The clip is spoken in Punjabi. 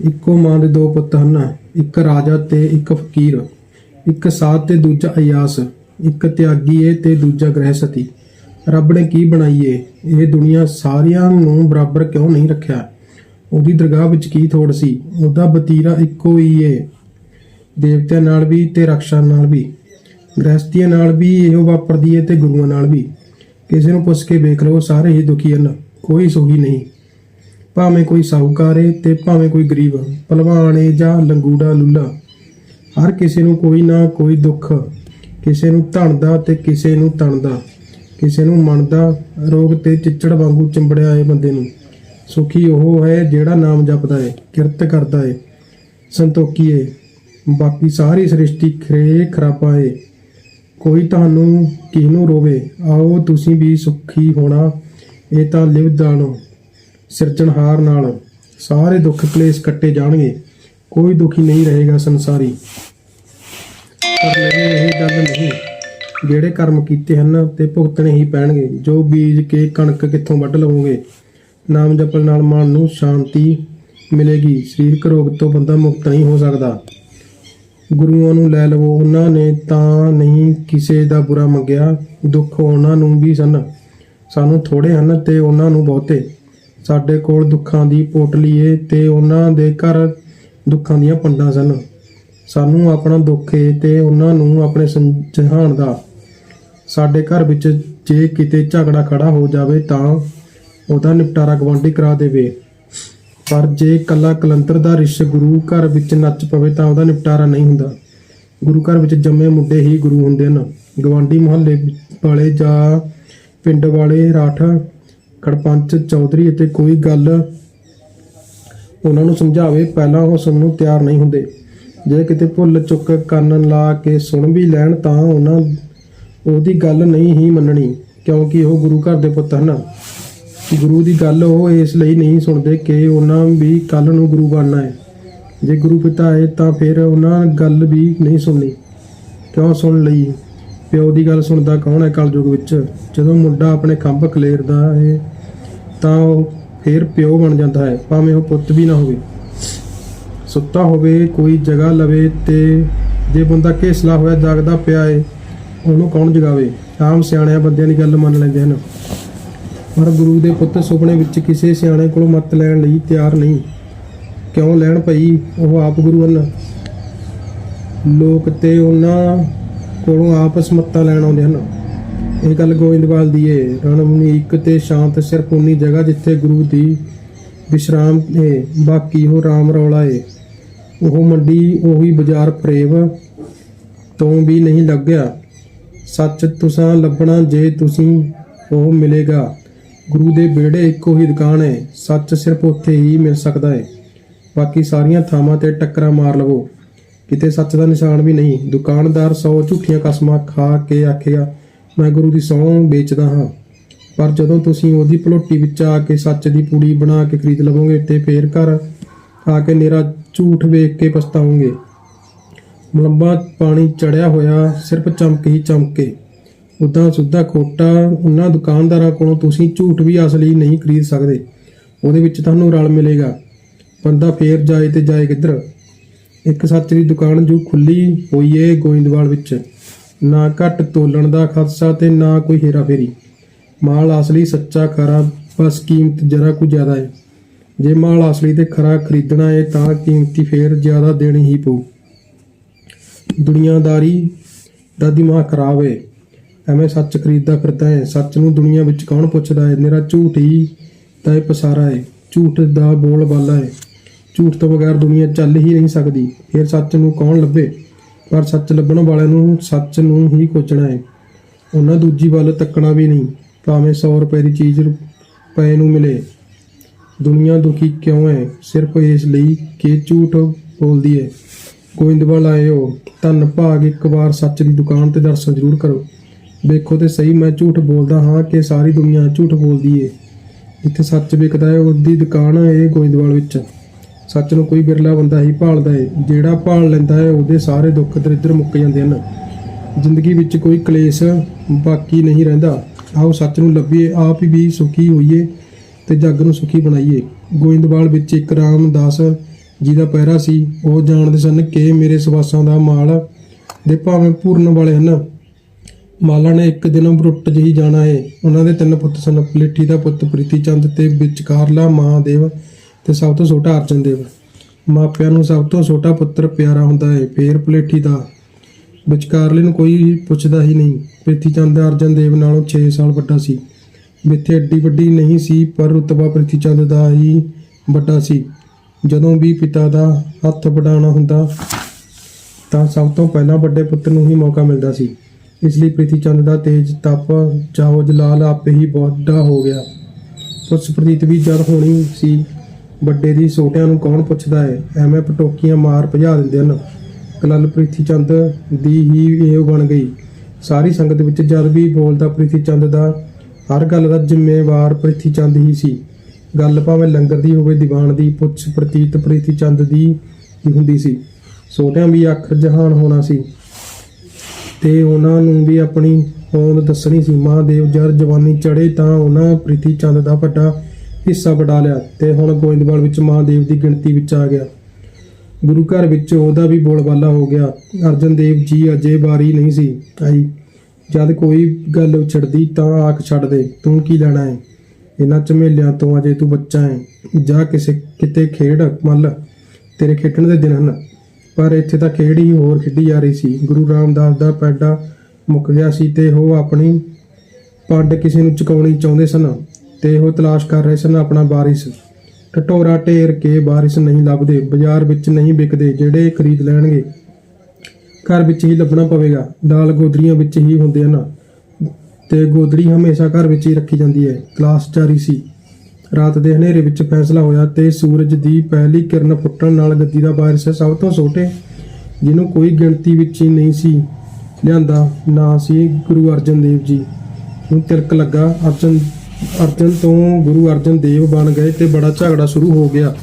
ਇੱਕੋ ਮਾਂ ਦੇ ਦੋ ਪੁੱਤ ਹਨ, ਇੱਕ ਰਾਜਾ ਤੇ ਇੱਕ ਫਕੀਰ, ਇੱਕ ਸਾਧ ਤੇ ਦੂਜਾ ਅਯਾਸ, ਇੱਕ ਤਿਆਗੀ ਏ ਤੇ ਦੂਜਾ ਗ੍ਰਹਿਸਤੀ। ਰੱਬ ਨੇ ਕੀ ਬਣਾਈਏ? ਇਹ ਦੁਨੀਆ ਸਾਰਿਆਂ ਨੂੰ ਬਰਾਬਰ ਕਿਉਂ ਨਹੀਂ ਰੱਖਿਆ? ਉਹਦੀ ਦਰਗਾਹ ਵਿੱਚ ਕੀ ਥੋੜ ਸੀ? ਉਹਦਾ ਬਤੀਰਾ ਇੱਕੋ ਹੀ ਏ, ਦੇਵਤਿਆਂ ਨਾਲ ਵੀ ਤੇ ਰਕਸ਼ਾ ਨਾਲ ਵੀ। ਗ੍ਰਹਸਤੀਆਂ ਨਾਲ ਵੀ ਇਹੋ ਵਾਪਰਦੀ ਏ ਤੇ ਗੁਰੂਆਂ ਨਾਲ ਵੀ। ਕਿਸੇ ਨੂੰ ਪੁੱਛ ਕੇ ਵੇਖ ਲਓ, ਸਾਰੇ ਹੀ ਦੁਖੀ ਹਨ, ਕੋਈ ਸੁਖੀ ਨਹੀਂ। ਭਾਵੇਂ ਕੋਈ ਸਾਹੂਕਾਰ ਏ ਤੇ ਭਾਵੇਂ ਕੋਈ ਗਰੀਬ, ਭਲਵਾਨ ਏ ਜਾਂ ਲੰਗੂੜਾ ਲੁੱਲਾ। ਹਰ ਕਿਸੇ ਨੂੰ ਕੋਈ ਨਾ ਕੋਈ ਦੁੱਖ, ਕਿਸੇ ਨੂੰ ਧਨ ਦਾ ਤੇ ਕਿਸੇ ਨੂੰ ਤਣ ਦਾ ਕਿਸੇ ਨੂੰ ਮਨ ਦਾ ਰੋਗ ਤੇ ਚਿੱਚੜ ਵਾਂਗੂ ਚਿੰਬੜਿਆ ਏ ਬੰਦੇ ਨੂੰ। ਸੁਖੀ ਉਹ ਹੈ ਜਿਹੜਾ ਨਾਮ ਜਪਦਾ ਏ, ਕਿਰਤ ਕਰਦਾ ਏ, ਸੰਤੋਖੀ ਏ। ਬਾਕੀ ਸਾਰੀ ਸ੍ਰਿਸ਼ਟੀ ਖਰੇ ਖਰਾਬਾ ਏ। ਕੋਈ ਤੁਹਾਨੂੰ ਕਿਹਨੂੰ ਰੋਵੇ, ਆਓ ਤੁਸੀਂ ਵੀ ਸੁਖੀ ਹੋਣਾ, ਇਹ ਤਾਂ ਲਿਵ ਦਾਣੋ ਸਿਰਜਣਹਾਰ ਨਾਲ ਸਾਰੇ ਦੁੱਖ ਕਲੇਸ਼ ਕੱਟੇ ਜਾਣਗੇ, ਕੋਈ ਦੁਖੀ ਨਹੀਂ ਰਹੇਗਾ ਸੰਸਾਰੀ। ਪਰ ਨਹੀਂ ਇਹ ਗੱਲ ਨਹੀਂ, ਜਿਹੜੇ ਕਰਮ ਕੀਤੇ ਹਨ ਤੇ ਭੁਗਤਣੇ ਹੀ ਪੈਣਗੇ। ਜੋ ਬੀਜ ਕੇ ਕਣਕ ਕਿੱਥੋਂ ਵੱਢ ਲਵੋਗੇ? ਨਾਮ ਜਪਣ ਨਾਲ ਮਨ ਨੂੰ ਸ਼ਾਂਤੀ ਮਿਲੇਗੀ। ਸਰੀਰਕ ਰੋਗ ਤੋਂ ਬੰਦਾ ਮੁਕਤ ਨਹੀਂ ਹੋ ਸਕਦਾ। ਗੁਰੂਆਂ ਨੂੰ ਲੈ ਲਵੋ। ਉਹਨਾਂ ਨੇ ਤਾਂ ਨਹੀਂ ਕਿਸੇ ਦਾ ਬੁਰਾ ਮੰਗਿਆ। ਦੁੱਖ ਉਹਨਾਂ ਨੂੰ ਵੀ ਸਨ। ਸਾਨੂੰ ਥੋੜੇ ਹਨ ਤੇ ਉਹਨਾਂ ਨੂੰ ਬਹੁਤੇ। ਸਾਡੇ ਕੋਲ ਦੁੱਖਾਂ ਦੀ ਪੋਟਲੀਏ ਏ ਤੇ ਉਹਨਾਂ ਦੇ ਘਰ ਦੁੱਖਾਂ ਦੀਆਂ ਪੰਡਾਂ ਸਨ। ਸਾਨੂੰ ਆਪਣਾ ਦੁੱਖ ਏ ਤੇ ਉਹਨਾਂ ਨੂੰ ਆਪਣੇ ਸੰਜਹਾਨ ਦਾ। ਸਾਡੇ ਘਰ ਵਿੱਚ ਜੇ ਕਿਤੇ ਝਗੜਾ ਖੜਾ ਹੋ ਜਾਵੇ ਤਾਂ ਉਹਦਾ ਨਿਪਟਾਰਾ ਗਵਾਂਢੀ ਕਰਾ ਦੇਵੇ। ਪਰ ਜੇ ਕੱਲਾ ਕਲੰਤਰ ਦਾ ਰਿਸ਼ ਗੁਰੂ ਘਰ ਵਿੱਚ ਨੱਚ ਪਵੇ ਤਾਂ ਉਹਦਾ ਨਿਪਟਾਰਾ ਨਹੀਂ ਹੁੰਦਾ। ਗੁਰੂ ਘਰ ਵਿੱਚ ਜੰਮੇ ਮੁੰਡੇ ਹੀ ਗੁਰੂ ਹੁੰਦੇ ਹਨ। ਗਵਾਂਢੀ ਮੁਹੱਲੇ ਵਾਲੇ ਜਾਂ ਪਿੰਡ ਵਾਲੇ ਰਾਠ ਖੜਪੰਚ ਚੌਧਰੀ ਅਤੇ ਕੋਈ ਗੱਲ ਉਹਨਾਂ ਨੂੰ ਸਮਝਾਵੇ, ਪਹਿਲਾਂ ਉਹ ਸੁਣਨ ਨੂੰ ਤਿਆਰ ਨਹੀਂ ਹੁੰਦੇ। ਜੇ ਕਿਤੇ ਭੁੱਲ ਚੁੱਕ ਕੰਨ ਲਾ ਕੇ ਸੁਣ ਵੀ ਲੈਣ ਤਾਂ ਉਹਨਾਂ ਉਹਦੀ ਗੱਲ ਨਹੀਂ ਹੀ ਮੰਨਣੀ, ਕਿਉਂਕਿ ਉਹ ਗੁਰੂ ਘਰ ਦੇ ਪੁੱਤ ਹਨ। ਗੁਰੂ ਦੀ ਗੱਲ ਉਹ ਇਸ ਲਈ ਨਹੀਂ ਸੁਣਦੇ ਕਿ ਉਹਨਾਂ ਵੀ ਕੱਲ ਨੂੰ ਗੁਰੂ ਬਣਨਾ ਹੈ। ਜੇ ਗੁਰੂ ਪਿਤਾ ਹੈ ਤਾਂ ਫਿਰ ਉਹਨਾਂ ਗੱਲ ਵੀ ਨਹੀਂ ਸੁਣਨੀ। ਕਿਉਂ ਸੁਣ ਲਈ? ਪਿਓ ਦੀ ਗੱਲ ਸੁਣਦਾ ਕੌਣ ਹੈ ਕਲਯੁਗ ਵਿੱਚ? ਜਦੋਂ ਮੁੰਡਾ ਆਪਣੇ ਖੰਭ ਖਲੇਰਦਾ ਹੈ ਤਾਂ ਉਹ ਫਿਰ ਪਿਓ ਬਣ ਜਾਂਦਾ ਹੈ, ਭਾਵੇਂ ਉਹ ਪੁੱਤ ਵੀ ਨਾ ਹੋਵੇ। ਸੁੱਤਾ ਹੋਵੇ, ਕੋਈ ਜਗ੍ਹਾ ਲਵੇ ਤੇ ਜੇ ਬੰਦਾ ਘੇਸਲਾ ਹੋਇਆ, ਜਾਗਦਾ ਪਿਆ ਏ, ਉਹਨੂੰ ਕੌਣ ਜਗਾਵੇ? ਆਮ ਸਿਆਣਿਆਂ ਬੰਦਿਆਂ ਦੀ ਗੱਲ ਮੰਨ ਲੈਂਦੇ ਹਨ। ਪਰ ਗੁਰੂ ਦੇ ਪੁੱਤ ਸੁਪਨੇ ਵਿੱਚ ਕਿਸੇ ਸਿਆਣੇ ਕੋਲੋਂ ਮੱਤ ਲੈਣ ਲਈ ਤਿਆਰ ਨਹੀਂ। ਕਿਉਂ ਲੈਣ ਭਈ? ਉਹ ਆਪ ਗੁਰੂ ਹਨ। ਲੋਕ ਤੇ ਉਹਨਾਂ ਕੋਲੋਂ ਆਪਸ ਮੱਤਾਂ ਲੈਣ ਆਉਂਦੇ ਹਨ। ਇਹ ਗੱਲ ਗੋਇੰਦਵਾਲ ਦੀ ਏ। ਇੱਕ ਤੇ ਸ਼ਾਂਤ ਸਿਰਫ ਉਨੀ ਜਗ੍ਹਾ ਜਿੱਥੇ ਗੁਰੂ ਦੀ ਵਿਸ਼ਰਾਮ ਏ ਬਾਕੀ ਉਹ ਰਾਮ ਰੌਲਾ ਏ। ਉਹ ਮੰਡੀ, ਉਹੀ ਬਾਜ਼ਾਰ ਫਰੇਬ ਤੋਂ ਵੀ ਨਹੀਂ ਲੱਗਿਆ। ਸੱਚ ਤੁਸਾਂ ਲੱਭਣਾ ਜੇ ਤੁਸੀਂ ਉਹ ਮਿਲੇਗਾ। ਗੁਰੂ ਦੇ ਵਿਹੜੇ ਇੱਕੋ ਹੀ ਦੁਕਾਨ ਹੈ ਸੱਚ ਸਿਰਫ ਉੱਥੇ ਹੀ ਮਿਲ ਸਕਦਾ ਹੈ ਬਾਕੀ ਸਾਰੀਆਂ ਥਾਵਾਂ ਤੇ ਟੱਕਰਾਂ ਮਾਰ ਲਵੋ। ਕਿਤੇ ਸੱਚ ਦਾ ਨਿਸ਼ਾਨ ਵੀ ਨਹੀਂ। ਦੁਕਾਨਦਾਰ 100 ਝੂਠੀਆਂ ਕਸਮਾਂ ਖਾ ਕੇ ਆਖੇਗਾ ਮੈਂ ਗੁਰੂ ਦੀ ਸਹੁੰ ਵੇਚਦਾ ਹਾਂ। ਪਰ ਜਦੋਂ ਤੁਸੀਂ ਉਹਦੀ ਭਲੋਟੀ ਵਿੱਚ ਆ ਕੇ ਸੱਚ ਦੀ ਪੂੜੀ ਬਣਾ ਕੇ ਖਰੀਦ ਲਵੋਗੇ ਤੇ ਫੇਰ ਘਰ ਆ ਕੇ ਨੇਰਾ ਝੂਠ ਵੇਖ ਕੇ ਪਛਤਾਓਗੇ। ਮਲੰਬਾ ਪਾਣੀ ਚੜਿਆ ਹੋਇਆ, ਸਿਰਫ ਚਮਕ ਹੀ ਚਮਕੇ। ਉਦਾਂ ਸੁੱਧਾ ਖੋਟਾ ਉਹਨਾਂ ਦੁਕਾਨਦਾਰਾਂ ਕੋਲੋਂ ਤੁਸੀਂ ਝੂਠ ਵੀ ਅਸਲੀ ਨਹੀਂ ਖਰੀਦ ਸਕਦੇ। ਉਹਦੇ ਵਿੱਚ ਤੁਹਾਨੂੰ ਰਲ ਮਿਲੇਗਾ। ਬੰਦਾ ਫੇਰ ਜਾਏ ਤੇ ਜਾਏ ਕਿੱਧਰ? ਇੱਕ ਸੱਚ ਦੀ ਦੁਕਾਨ ਜੋ ਖੁੱਲੀ ਹੋਈ ਏ ਗੋਇੰਦਵਾਲ ਵਿੱਚ। ਨਾ ਘੱਟ ਤੋਲਣ ਦਾ ਖਦਸ਼ਾ ਤੇ ਨਾ ਕੋਈ ਹੇਰਾ ਫੇਰੀ। ਮਾਲ ਅਸਲੀ ਸੱਚਾ ਖਰਾ, ਬਸ ਕੀਮਤ ਜਰਾ ਕੁ ਜ਼ਿਆਦਾ ਹੈ ਜੇ ਮਾਲ ਅਸਲੀ ਤੇ ਖਰਾ ਖਰੀਦਣਾ ਹੈ ਤਾਂ ਕੀਮਤੀ ਫੇਰ ਜ਼ਿਆਦਾ ਦੇਣੀ ਹੀ ਪਊ। ਦੁਨੀਆਦਾਰੀ ਦਾ ਦਿਮਾਗ ਖਰਾਬ ਹੈ ਐਵੇਂ ਸੱਚ ਖਰੀਦਦਾ ਫਿਰਦਾ ਹੈ ਸੱਚ ਨੂੰ ਦੁਨੀਆ ਵਿੱਚ ਕੌਣ ਪੁੱਛਦਾ ਹੈ ਮੇਰਾ ਝੂਠ ਹੀ ਤਾਂ ਇਹ ਪਸਾਰਾ ਹੈ ਝੂਠ ਦਾ ਬੋਲ ਬਾਲਾ ਹੈ ਝੂਠ ਤੋਂ ਬਗੈਰ ਦੁਨੀਆ ਚੱਲ ਹੀ ਨਹੀਂ ਸਕਦੀ। ਫਿਰ ਸੱਚ ਨੂੰ ਕੌਣ ਲੱਭੇ? ਪਰ ਸੱਚ ਲੱਭਣ ਵਾਲਿਆਂ ਨੂੰ ਸੱਚ ਨੂੰ ਹੀ ਖੋਜਣਾ ਹੈ। ਉਹਨਾਂ ਦੂਜੀ ਵੱਲ ਤੱਕਣਾ ਵੀ ਨਹੀਂ, ਭਾਵੇਂ 100 ਰੁਪਏ ਦੀ ਚੀਜ਼ ਰੁਪਏ ਨੂੰ ਮਿਲੇ। ਦੁਨੀਆ ਦੁਖੀ ਕਿਉਂ ਹੈ? ਸਿਰਫ ਇਸ ਲਈ ਕਿ ਝੂਠ ਬੋਲਦੀ ਹੈ। ਗੋਇੰਦਵਾਲ ਆਏ ਹੋ ਧੰਨ ਭਾਗ ਇੱਕ ਵਾਰ ਸੱਚ ਦੀ ਦੁਕਾਨ ਤੇ ਦਰਸ਼ਨ ਜ਼ਰੂਰ ਕਰੋ। ਵੇਖੋ ਤੇ ਸਹੀ, ਮੈਂ ਝੂਠ ਬੋਲਦਾ ਹਾਂ ਕਿ ਸਾਰੀ ਦੁਨੀਆ ਝੂਠ ਬੋਲਦੀ ਏ। ਇੱਥੇ ਸੱਚ ਵਿਕਦਾ ਹੈ, ਉਹਦੀ ਦੁਕਾਨ ਹੈ ਗੋਇੰਦਵਾਲ ਵਿੱਚ। ਸੱਚ ਨੂੰ ਕੋਈ ਬਿਰਲਾ ਬੰਦਾ ਹੀ ਭਾਲਦਾ ਏ। ਜਿਹੜਾ ਭਾਲ ਲੈਂਦਾ ਹੈ ਉਹਦੇ ਸਾਰੇ ਦੁੱਖ ਦਰਿਦਰ ਮੁੱਕ ਜਾਂਦੇ ਹਨ। ਜ਼ਿੰਦਗੀ ਵਿੱਚ ਕੋਈ ਕਲੇਸ਼ ਬਾਕੀ ਨਹੀਂ ਰਹਿੰਦਾ। ਆਓ ਸੱਚ ਨੂੰ ਲੱਭੀਏ, ਆਪ ਵੀ ਸੁਖੀ ਹੋਈਏ ਤੇ ਜੱਗ ਨੂੰ ਸੁਖੀ ਬਣਾਈਏ। ਗੋਇੰਦਵਾਲ ਵਿੱਚ ਇੱਕ ਰਾਮਦਾਸ ਜੀ ਦਾ ਪਹਿਰਾ ਸੀ। ਉਹ ਜਾਣਦੇ ਸਨ ਕਿ ਮੇਰੇ ਸਵਾਸਾਂ ਦਾ ਮਾਲ ਦੇ ਭਾਵੇਂ ਪੂਰਨ ਵਾਲੇ ਹਨ। ਮਾਲਾ ਨੇ ਇੱਕ ਦਿਨ ਬਰੁੱਟ ਜਿਹੀ ਜਾਣਾ ਏ। ਉਹਨਾਂ ਦੇ ਤਿੰਨ ਪੁੱਤ ਸਨ। ਪਲੇਠੀ ਦਾ ਪੁੱਤ ਪ੍ਰੀਤੀ ਚੰਦ ਤੇ ਵਿਚਕਾਰਲਾ ਮਹਾਦੇਵ ਤੇ ਸਭ ਤੋਂ ਛੋਟਾ ਅਰਜਨ ਦੇਵ। ਮਾਪਿਆਂ ਨੂੰ ਸਭ ਤੋਂ ਛੋਟਾ ਪੁੱਤਰ ਪਿਆਰਾ ਹੁੰਦਾ ਹੈ ਫੇਰ ਪਲੇਠੀ ਦਾ। ਵਿਚਕਾਰਲੇ ਨੂੰ ਕੋਈ ਪੁੱਛਦਾ ਹੀ ਨਹੀਂ। ਪ੍ਰਿਥੀ ਚੰਦ ਅਰਜਨ ਦੇਵ ਨਾਲੋਂ 6 ਸਾਲ ਵੱਡਾ ਸੀ। ਮਿੱਥੇ ਐਡੀ ਵੱਡੀ ਨਹੀਂ ਸੀ, ਪਰ ਰੁਤਬਾ ਪ੍ਰੀਤੀ ਚੰਦ ਦਾ ਹੀ ਵੱਡਾ ਸੀ। ਜਦੋਂ ਵੀ ਪਿਤਾ ਦਾ ਹੱਥ ਵਡਾਉਣਾ ਹੁੰਦਾ, ਤਾਂ ਸਭ ਤੋਂ ਪਹਿਲਾਂ ਵੱਡੇ ਪੁੱਤਰ ਨੂੰ ਹੀ ਮੌਕਾ ਮਿਲਦਾ ਸੀ। ਇਸ ਲਈ ਪ੍ਰੀਤੀ ਚੰਦ ਦਾ ਤੇਜ ਤਪ ਜਾਹੋ ਜਲਾਲ ਆਪੇ ਹੀ ਵੱਡਾ ਹੋ ਗਿਆ। ਉਸ ਪ੍ਰੀਤ ਵੀ ਜਲ ਹੋਣੀ ਸੀ। ਵੱਡੇ ਦੀ ਛੋਟਿਆਂ ਨੂੰ ਕੌਣ ਪੁੱਛਦਾ ਹੈ ਐਵੇਂ ਪਟੋਕੀਆਂ ਮਾਰ ਭਜਾ ਦਿੰਦੇ ਹਨ। ਕਲਲ ਪ੍ਰੀਤੀ ਚੰਦ ਦੀ ਹੀ ਇਹ ਬਣ ਗਈ। ਸਾਰੀ ਸੰਗਤ ਵਿੱਚ ਜਦ ਵੀ ਬੋਲਦਾ ਪ੍ਰੀਤੀ ਚੰਦ ਦਾ, ਹਰ ਗੱਲ ਦਾ ਜ਼ਿੰਮੇਵਾਰ ਪ੍ਰੀਤੀ ਚੰਦ ਹੀ ਸੀ। ਗੱਲ ਭਾਵੇਂ ਲੰਗਰ ਦੀ ਹੋਵੇ, ਦੀਵਾਨ ਦੀ, ਪੁੱਛ ਪ੍ਰਤੀਤ ਪ੍ਰੀਤੀ ਚੰਦ ਦੀ ਹੀ ਹੁੰਦੀ ਸੀ। ਛੋਟਿਆਂ ਵੀ ਅੱਖ ਜਹਾਨ ਹੋਣਾ ਸੀ। ਤੇ ਉਹਨਾਂ ਨੂੰ ਵੀ ਆਪਣੀ ਹੋਂਦ ਦੱਸਣੀ ਸੀ। ਮਹਾਦੇਵ ਜਦ ਜਵਾਨੀ ਚੜੇ ਤਾਂ ਉਹਨਾਂ ਪ੍ਰੀਤੀ ਚੰਦ ਦਾ ਵੱਡਾ ਹਿੱਸਾ ਵਡਾ ਲਿਆ ਤੇ ਹੁਣ ਗੋਇੰਦਵਾਲ ਵਿੱਚ ਮਹਾਦੇਵ ਦੀ ਗਿਣਤੀ ਵਿੱਚ ਆ ਗਿਆ। ਗੁਰੂ ਘਰ ਵਿੱਚ ਉਹਦਾ ਵੀ ਬੋਲਬਾਲਾ ਹੋ ਗਿਆ। ਅਰਜਨ ਦੇਵ ਜੀ ਅਜੇ ਵਾਰੀ ਨਹੀਂ ਸੀ ਆਈ। ਜਦ ਕੋਈ ਗੱਲ ਉਛੜਦੀ ਤਾਂ ਆਖ ਛੱਡ ਦੇ, ਤੂੰ ਕੀ ਲੈਣਾ ਹੈ ਇਹਨਾਂ ਝਮੇਲਿਆਂ ਤੋਂ ਅਜੇ ਤੂੰ ਬੱਚਾ ਹੈ ਜਾ ਕਿਸੇ, ਕਿਤੇ ਖੇਡ ਮੱਲ ਤੇਰੇ ਖੇਡਣ ਦੇ ਦਿਨ ਹਨ। ਪਰ ਇੱਥੇ ਤਾਂ ਖੇਡ ਹੀ ਹੋਰ ਖੇਡੀ ਜਾ ਰਹੀ ਸੀ। ਗੁਰੂ ਰਾਮਦਾਸ ਦਾ ਪੈਡਾ ਮੁੱਕ ਗਿਆ ਸੀ ਤੇ ਉਹ ਆਪਣੀ ਪੱਡ ਕਿਸੇ ਨੂੰ ਚੁਕਾਉਣੀ ਚਾਹੁੰਦੇ ਸਨ। ਤੇ ਉਹ ਤਲਾਸ਼ ਕਰ ਰਹੇ ਸਨ ਆਪਣਾ ਵਾਰਿਸ ਟਟੋਰਾ ਢੇਰ ਕੇ ਵਾਰਿਸ ਨਹੀਂ ਲੱਭਦੇ, ਬਾਜ਼ਾਰ ਵਿੱਚ ਨਹੀਂ ਵਿਕਦੇ, ਜਿਹੜੇ ਖਰੀਦ ਲੈਣਗੇ। ਘਰ ਵਿੱਚ ਹੀ ਲੱਭਣਾ ਪਵੇਗਾ। ਦਾਲ ਗੋਦੜੀਆਂ ਵਿੱਚ ਹੀ ਹੁੰਦੇ ਹਨ ਤੇ ਗੋਦੜੀ ਹਮੇਸ਼ਾ ਘਰ ਵਿੱਚ ਹੀ ਰੱਖੀ ਜਾਂਦੀ ਹੈ। ਕਲਾਸ ਜਾਰੀ ਸੀ। ਰਾਤ ਦੇ ਹਨੇਰੇ ਵਿੱਚ ਫੈਸਲਾ ਹੋਇਆ ਤੇ ਸੂਰਜ ਦੀ ਪਹਿਲੀ ਕਿਰਨ ਫੁੱਟਣ ਨਾਲ ਗੱਦੀ ਦਾ ਵਾਰਿਸ ਸਭ ਤੋਂ ਛੋਟੇ, ਜਿਹਨੂੰ ਕੋਈ ਗਿਣਤੀ ਵਿੱਚ ਹੀ ਨਹੀਂ ਸੀ ਲਿਆਂਦਾ, ਨਾ ਸੀ ਗੁਰੂ ਅਰਜਨ ਦੇਵ ਜੀ। ਨੂੰ ਤਿਲਕ ਲੱਗਾ। ਅਰਜਨ ਅਰਜਨ ਤੋਂ ਗੁਰੂ ਅਰਜਨ ਦੇਵ ਬਣ ਗਏ ਤੇ ਬੜਾ ਝਗੜਾ ਸ਼ੁਰੂ ਹੋ ਗਿਆ।